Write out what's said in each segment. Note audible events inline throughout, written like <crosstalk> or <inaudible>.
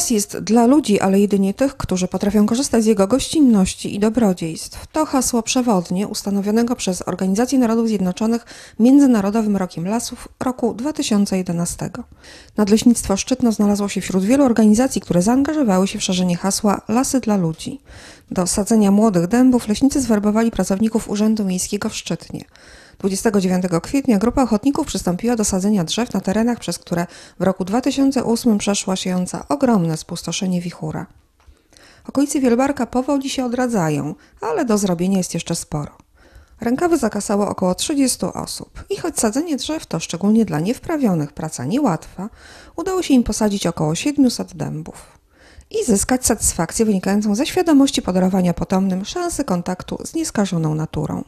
Las jest dla ludzi, ale jedynie tych, którzy potrafią korzystać z jego gościnności i dobrodziejstw. To hasło przewodnie ustanowionego przez Organizację Narodów Zjednoczonych Międzynarodowym Rokiem Lasów roku 2011. Nadleśnictwo Szczytno znalazło się wśród wielu organizacji, które zaangażowały się w szerzenie hasła Lasy dla ludzi. Do sadzenia młodych dębów leśnicy zwerbowali pracowników Urzędu Miejskiego w Szczytnie. 29 kwietnia grupa ochotników przystąpiła do sadzenia drzew na terenach, przez które w roku 2008 przeszła siejąca ogromne spustoszenie wichura. Okolice Wielbarka powoli się odradzają, ale do zrobienia jest jeszcze sporo. Rękawy zakasało około 30 osób i choć sadzenie drzew to szczególnie dla niewprawionych praca niełatwa, udało się im posadzić około 700 dębów i zyskać satysfakcję wynikającą ze świadomości podarowania potomnym szansy kontaktu z nieskażoną naturą.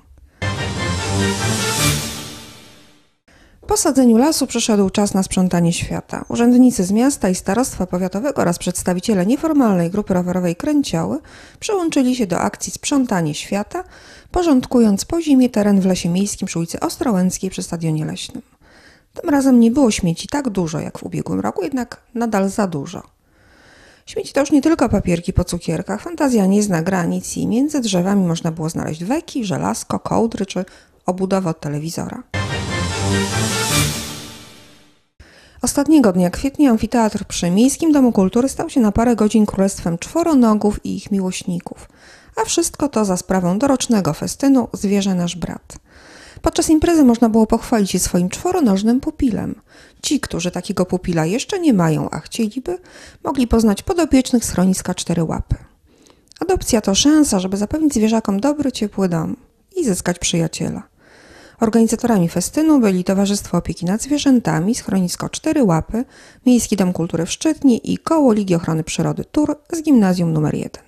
Po sadzeniu lasu przyszedł czas na sprzątanie świata. Urzędnicy z miasta i starostwa powiatowego oraz przedstawiciele nieformalnej grupy rowerowej Kręcioły przyłączyli się do akcji Sprzątanie Świata, porządkując po zimie teren w lesie miejskim przy ulicy Ostrołęckiej przy Stadionie Leśnym. Tym razem nie było śmieci tak dużo jak w ubiegłym roku, jednak nadal za dużo. Śmieci to już nie tylko papierki po cukierkach, fantazja nie zna granic i między drzewami można było znaleźć weki, żelazko, kołdry czy obudowę od telewizora. Ostatniego dnia kwietnia amfiteatr przy Miejskim Domu Kultury stał się na parę godzin królestwem czworonogów i ich miłośników, a wszystko to za sprawą dorocznego festynu Zwierzę Nasz Brat. Podczas imprezy można było pochwalić się swoim czworonożnym pupilem. Ci, którzy takiego pupila jeszcze nie mają, a chcieliby, mogli poznać podopiecznych schroniska Cztery Łapy. Adopcja to szansa, żeby zapewnić zwierzakom dobry, ciepły dom i zyskać przyjaciela. Organizatorami festynu byli Towarzystwo Opieki nad Zwierzętami, Schronisko Cztery Łapy, Miejski Dom Kultury w Szczytnie i Koło Ligi Ochrony Przyrody Tur z Gimnazjum nr 1.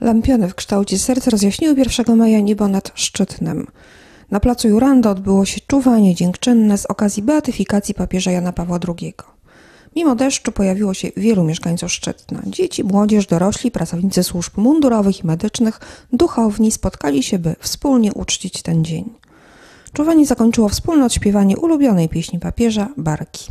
Lampiony w kształcie serca rozjaśniły 1 maja niebo nad Szczytnem. Na placu Juranda odbyło się czuwanie dziękczynne z okazji beatyfikacji papieża Jana Pawła II. Mimo deszczu pojawiło się wielu mieszkańców Szczytna. Dzieci, młodzież, dorośli, pracownicy służb mundurowych i medycznych, duchowni spotkali się, by wspólnie uczcić ten dzień. Czuwanie zakończyło wspólne odśpiewanie ulubionej pieśni papieża Barki.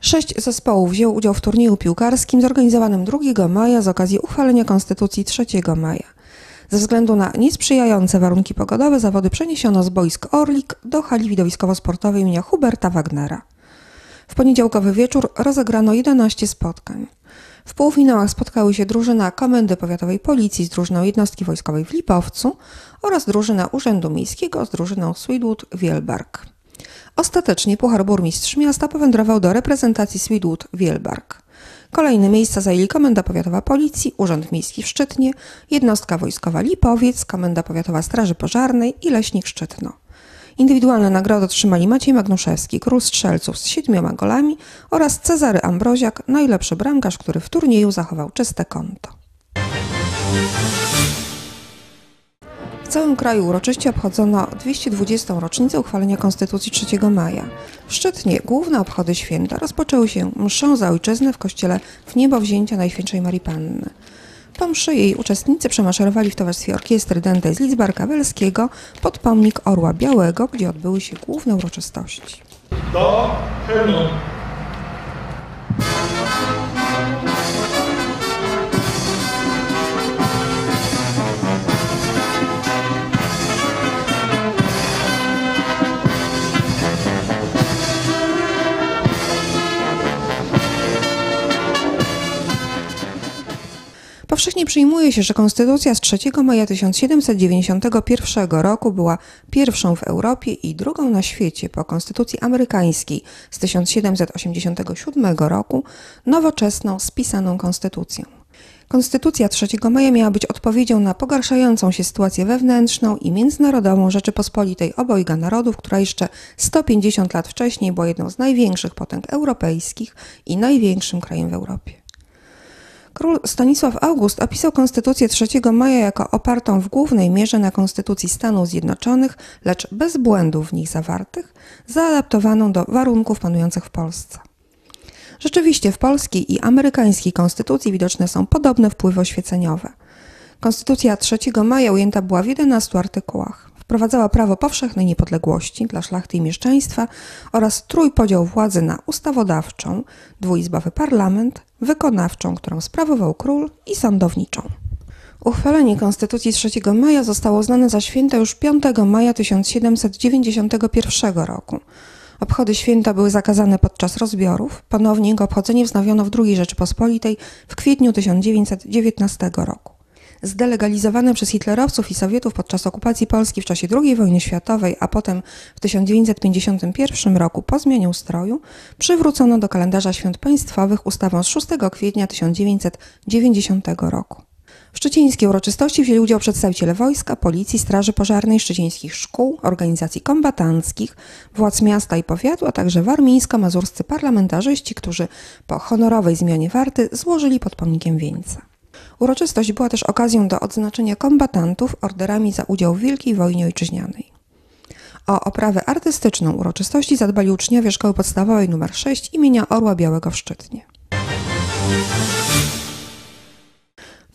Sześć zespołów wzięło udział w turnieju piłkarskim zorganizowanym 2 maja z okazji uchwalenia Konstytucji 3 maja. Ze względu na niesprzyjające warunki pogodowe zawody przeniesiono z boisk Orlik do hali widowiskowo-sportowej imienia Huberta Wagnera. W poniedziałkowy wieczór rozegrano 11 spotkań. W półfinałach spotkały się drużyna Komendy Powiatowej Policji z drużyną jednostki wojskowej w Lipowcu oraz drużyna Urzędu Miejskiego z drużyną Sweetwood Wielbark. Ostatecznie Puchar Burmistrz Miasta powędrował do reprezentacji Sweetwood Wielbark. Kolejne miejsca zajęli Komenda Powiatowa Policji, Urząd Miejski w Szczytnie, Jednostka Wojskowa Lipowiec, Komenda Powiatowa Straży Pożarnej i Leśnik Szczytno. Indywidualne nagrody otrzymali Maciej Magnuszewski, król strzelców z siedmioma golami oraz Cezary Ambroziak, najlepszy bramkarz, który w turnieju zachował czyste konto. Całym kraju uroczyście obchodzono 220. rocznicę uchwalenia Konstytucji 3 maja. W Szczytnie główne obchody święta rozpoczęły się mszą za ojczyznę w kościele w niebo wzięcia Najświętszej Marii Panny. Po mszy jej uczestnicy przemaszerowali w towarzystwie orkiestry Dętej z Lidzbarka Welskiego pod pomnik Orła Białego, gdzie odbyły się główne uroczystości. Do hymnu. Powszechnie przyjmuje się, że Konstytucja z 3 maja 1791 roku była pierwszą w Europie i drugą na świecie po Konstytucji amerykańskiej z 1787 roku nowoczesną, spisaną konstytucją. Konstytucja 3 maja miała być odpowiedzią na pogarszającą się sytuację wewnętrzną i międzynarodową Rzeczypospolitej obojga narodów, która jeszcze 150 lat wcześniej była jedną z największych potęg europejskich i największym krajem w Europie. Król Stanisław August opisał Konstytucję 3 maja jako opartą w głównej mierze na Konstytucji Stanów Zjednoczonych, lecz bez błędów w nich zawartych, zaadaptowaną do warunków panujących w Polsce. Rzeczywiście w polskiej i amerykańskiej konstytucji widoczne są podobne wpływy oświeceniowe. Konstytucja 3 maja ujęta była w 11 artykułach. Wprowadzała prawo powszechnej niepodległości dla szlachty i mieszczaństwa oraz trójpodział władzy na ustawodawczą, dwuizbowy parlament, wykonawczą, którą sprawował król i sądowniczą. Uchwalenie Konstytucji 3 maja zostało uznane za święto już 5 maja 1791 roku. Obchody święta były zakazane podczas rozbiorów, ponownie jego obchodzenie wznowiono w II Rzeczypospolitej w kwietniu 1919 roku. Zdelegalizowane przez hitlerowców i Sowietów podczas okupacji Polski w czasie II wojny światowej, a potem w 1951 roku po zmianie ustroju, przywrócono do kalendarza świąt państwowych ustawą z 6 kwietnia 1990 roku. W szczecińskiej uroczystości wzięli udział przedstawiciele wojska, policji, straży pożarnej, szczecińskich szkół, organizacji kombatanckich, władz miasta i powiatu, a także warmińsko-mazurscy parlamentarzyści, którzy po honorowej zmianie warty złożyli pod pomnikiem wieńce. Uroczystość była też okazją do odznaczenia kombatantów orderami za udział w Wielkiej Wojnie Ojczyźnianej. O oprawę artystyczną uroczystości zadbali uczniowie Szkoły Podstawowej nr 6 imienia Orła Białego w Szczytnie.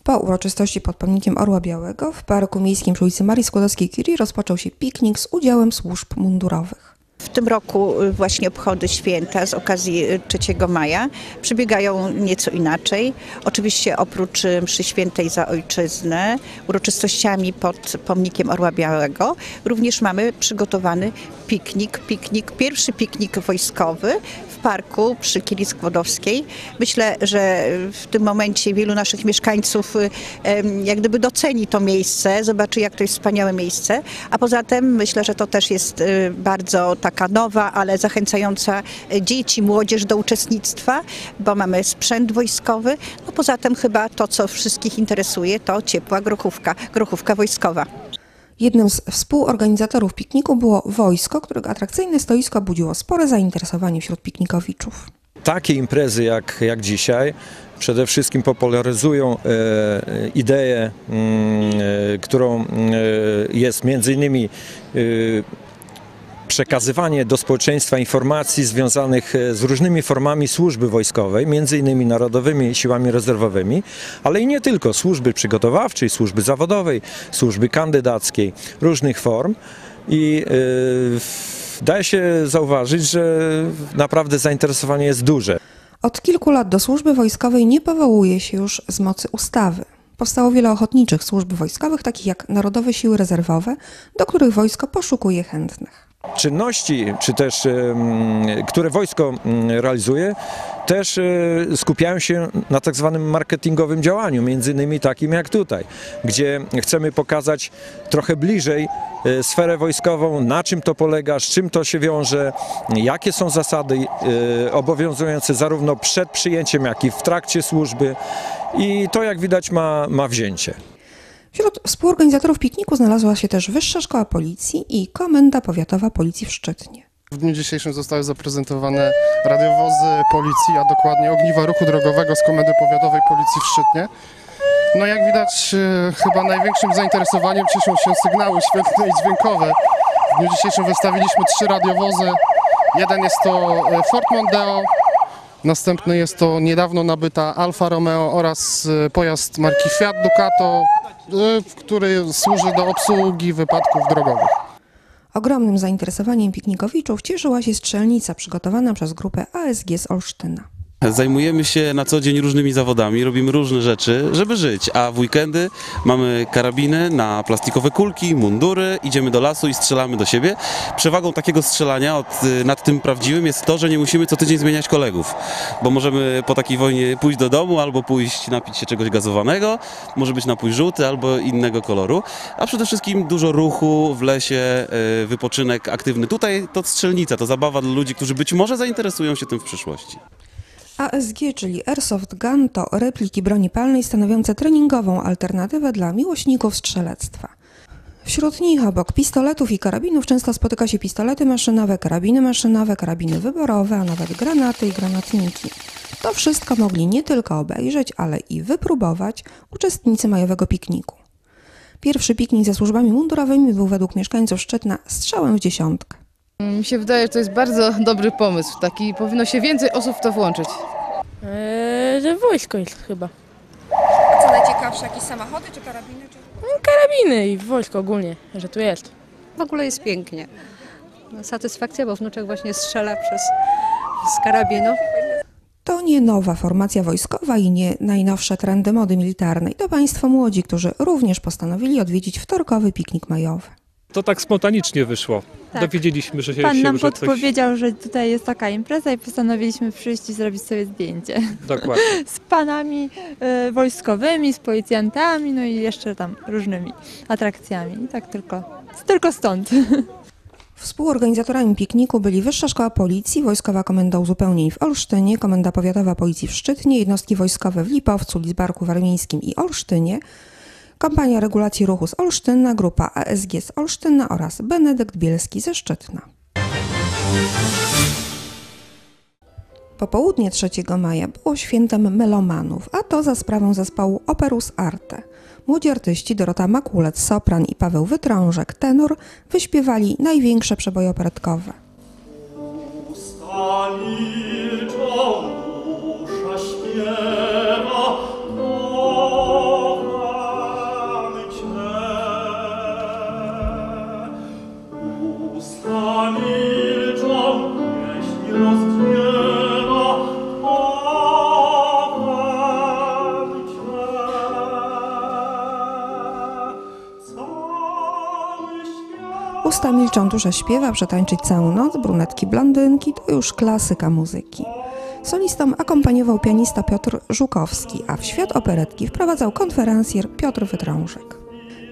Po uroczystości pod pomnikiem Orła Białego w Parku Miejskim przy ulicy Marii Skłodowskiej-Curie rozpoczął się piknik z udziałem służb mundurowych. W tym roku y, właśnie obchody święta z okazji y, 3 maja przebiegają nieco inaczej. Oczywiście oprócz y, mszy świętej za ojczyznę, uroczystościami pod pomnikiem Orła Białego, również mamy przygotowany piknik, piknik, pierwszy piknik wojskowy parku przy Kili Skłodowskiej. Myślę, że w tym momencie wielu naszych mieszkańców y, jak gdyby doceni to miejsce, zobaczy jak to jest wspaniałe miejsce, a poza tym myślę, że to też jest y, bardzo taka nowa, ale zachęcająca y, dzieci, młodzież do uczestnictwa, bo mamy sprzęt wojskowy. No poza tym chyba to, co wszystkich interesuje, to ciepła grochówka, grochówka wojskowa. Jednym z współorganizatorów pikniku było wojsko, którego atrakcyjne stoisko budziło spore zainteresowanie wśród piknikowiczów. takie imprezy jak, jak dzisiaj przede wszystkim popularyzują e, ideę, mm, e, którą e, jest między innymi przekazywanie do społeczeństwa informacji związanych e, z różnymi formami służby wojskowej, między innymi narodowymi siłami rezerwowymi, ale i nie tylko służby przygotowawczej, służby zawodowej, służby kandydackiej, różnych form i w- daje się zauważyć, że naprawdę zainteresowanie jest duże. Od kilku lat do służby wojskowej nie powołuje się już z mocy ustawy. Powstało wiele ochotniczych służb wojskowych, takich jak Narodowe Siły Rezerwowe, do których wojsko poszukuje chętnych. Czynności, czy też które wojsko realizuje, też e, skupiają się na tak zwanym marketingowym działaniu, między innymi takim jak tutaj, gdzie chcemy pokazać trochę bliżej e, sferę wojskową, na czym to polega, z czym to się wiąże, jakie są zasady e, obowiązujące zarówno przed przyjęciem, jak i w trakcie służby i to jak widać ma, ma wzięcie. Wśród współorganizatorów pikniku znalazła się też Wyższa Szkoła Policji i Komenda Powiatowa Policji w Szczytnie. W dniu dzisiejszym zostały zaprezentowane radiowozy policji, a dokładnie ogniwa ruchu drogowego z Komendy Powiatowej Policji w Szczytnie. No jak widać, e, chyba największym zainteresowaniem cieszą się sygnały świetlne i dźwiękowe. W dniu dzisiejszym wystawiliśmy trzy radiowozy. Jeden jest to e, Ford Mondeo, następny jest to niedawno nabyta Alfa Romeo oraz e, pojazd marki Fiat Ducato, e, który służy do obsługi wypadków drogowych. Ogromnym zainteresowaniem piknikowiczów cieszyła się strzelnica przygotowana przez grupę ASG z Olsztyna. Zajmujemy się na co dzień różnymi zawodami, robimy różne rzeczy, żeby żyć, a w weekendy mamy karabiny na plastikowe kulki, mundury, idziemy do lasu i strzelamy do siebie. Przewagą takiego strzelania od, nad tym prawdziwym jest to, że nie musimy co tydzień zmieniać kolegów, bo możemy po takiej wojnie pójść do domu albo pójść napić się czegoś gazowanego, może być napój żółty albo innego koloru, a przede wszystkim dużo ruchu w lesie, y, wypoczynek aktywny. Tutaj to strzelnica, to zabawa dla ludzi, którzy być może zainteresują się tym w przyszłości. ASG, czyli Airsoft Gun, to repliki broni palnej stanowiące treningową alternatywę dla miłośników strzelectwa. Wśród nich obok pistoletów i karabinów często spotyka się pistolety maszynowe, karabiny maszynowe, karabiny wyborowe, a nawet granaty i granatniki. To wszystko mogli nie tylko obejrzeć, ale i wypróbować uczestnicy majowego pikniku. Pierwszy piknik ze służbami mundurowymi był według mieszkańców Szczytna strzałem w dziesiątkę. Mi się wydaje, że to jest bardzo dobry pomysł. Taki powinno się więcej osób w to włączyć. Eee, że wojsko jest chyba. Co najciekawsze, jakieś samochody czy karabiny? Czy... Karabiny i wojsko ogólnie, że tu jest. w ogóle jest pięknie. No, Satysfakcja, bo wnuczek właśnie strzela przez z karabinu. To nie nowa formacja wojskowa i nie najnowsze trendy mody militarnej. To Państwo młodzi, którzy również postanowili odwiedzić wtorkowy piknik majowy. To tak spontanicznie wyszło. Tak. Dowiedzieliśmy że się, Pan się nam że coś... podpowiedział, że tutaj jest taka impreza i postanowiliśmy przyjść i zrobić sobie zdjęcie Dokładnie. <laughs> z panami e, wojskowymi, z policjantami, no i jeszcze tam różnymi atrakcjami. I tak tylko, tylko stąd. <laughs> Współorganizatorami pikniku byli Wyższa Szkoła Policji, Wojskowa Komenda Uzupełnień w Olsztynie, Komenda Powiatowa Policji w Szczytnie, jednostki wojskowe w Lipowcu, Lidzbarku Warmińskim i Olsztynie, Kompania Regulacji Ruchu z Olsztyna, Grupa ASG z Olsztyna oraz Benedykt Bielski ze Szczytna. Popołudnie 3 maja było świętem melomanów, a to za sprawą zespołu Operus Arte. Młodzi artyści Dorota Makulec, sopran i Paweł Wytrążek, tenor, wyśpiewali największe przeboje operetkowe. Usta Usta milczą, dusza śpiewa, przetańczyć całą noc, brunetki, blondynki to już klasyka muzyki. Solistom akompaniował pianista Piotr Żukowski, a w świat operetki wprowadzał konferencjer Piotr Wytrążek.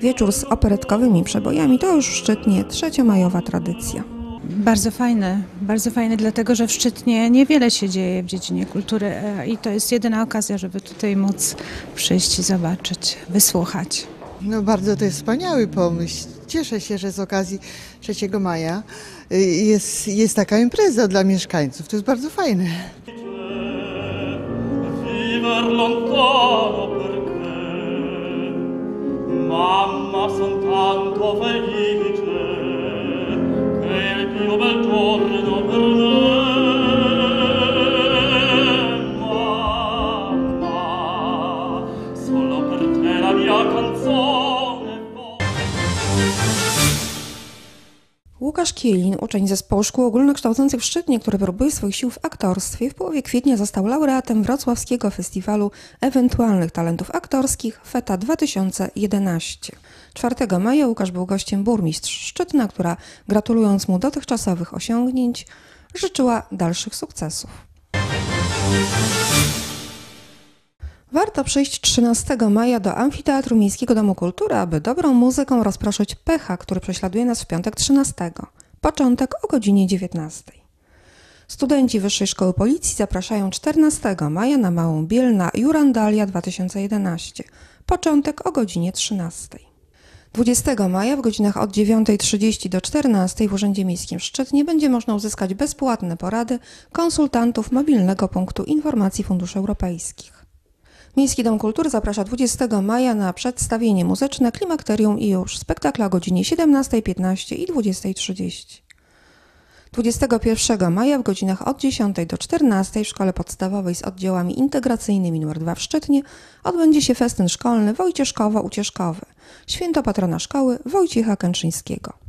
Wieczór z operetkowymi przebojami to już w Szczytnie trzeciomajowa tradycja. Bardzo fajne, bardzo fajne, dlatego że w Szczytnie niewiele się dzieje w dziedzinie kultury e, i to jest jedyna okazja, żeby tutaj móc przyjść i zobaczyć, wysłuchać. No bardzo to jest wspaniały pomysł. Cieszę się, że z okazji 3 maja y, jest, jest taka impreza dla mieszkańców. To jest bardzo fajne. Mamma son tanto felice che il più bel giorno Kielin, uczeń zespołu szkół ogólnokształcących w Szczytnie, który próbuje swoich sił w aktorstwie, w połowie kwietnia został laureatem Wrocławskiego Festiwalu Ewentualnych Talentów Aktorskich FETA 2011. 4 maja Łukasz był gościem burmistrz Szczytna, która gratulując mu dotychczasowych osiągnięć, życzyła dalszych sukcesów. Warto przyjść 13 maja do Amfiteatru Miejskiego Domu Kultury, aby dobrą muzyką rozproszyć pecha, który prześladuje nas w piątek 13. Początek o godzinie 19. Studenci Wyższej Szkoły Policji zapraszają 14 maja na Małą Biel na Jurandalia 2011. Początek o godzinie 13. 20 maja w godzinach od 9.30 do 14 w Urzędzie Miejskim w Szczytnie będzie można uzyskać bezpłatne porady konsultantów mobilnego punktu informacji funduszy europejskich. Miejski Dom Kultury zaprasza 20 maja na przedstawienie muzyczne Klimakterium i już spektakla o godzinie 17.15 i 20.30. 21 maja w godzinach od 10 do 14 w Szkole Podstawowej z oddziałami integracyjnymi nr 2 w Szczytnie odbędzie się festyn szkolny Wojcieszkowo-Ucieszkowy, święto patrona szkoły Wojciecha Kęczyńskiego.